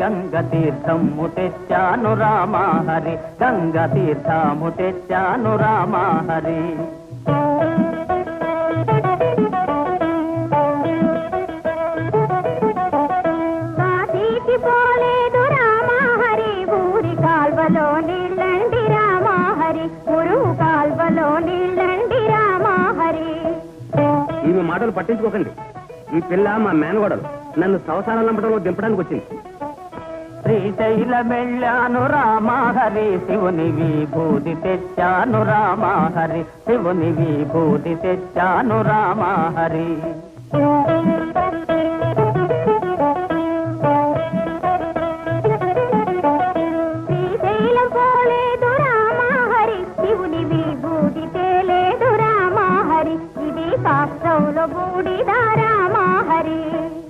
గంగ తీర్థము తెచ్చాను రామహరి గంగ తీర్థము తెచ్చాను రామహరి. కాశీకి పోలేదు రామహరి ఊరి కాల్వలో నీళ్ళండి రామహరి గురువు కాల్వలో నీళ్ళండి రామహరి. ఈమె మాటలు పట్టించుకోకండి. ఈ పిల్ల మా మేనగోడలు. నన్ను సంసారం నమ్మడంలో దింపడానికి వచ్చింది. శ్రీశైల శ్రీశైలమెళ్ళాను రామాహరి శివుని విభూతి తెచ్చాను రామాహరి శివుని విభూతి తెచ్చాను రామాహరి. బూడిదా రామ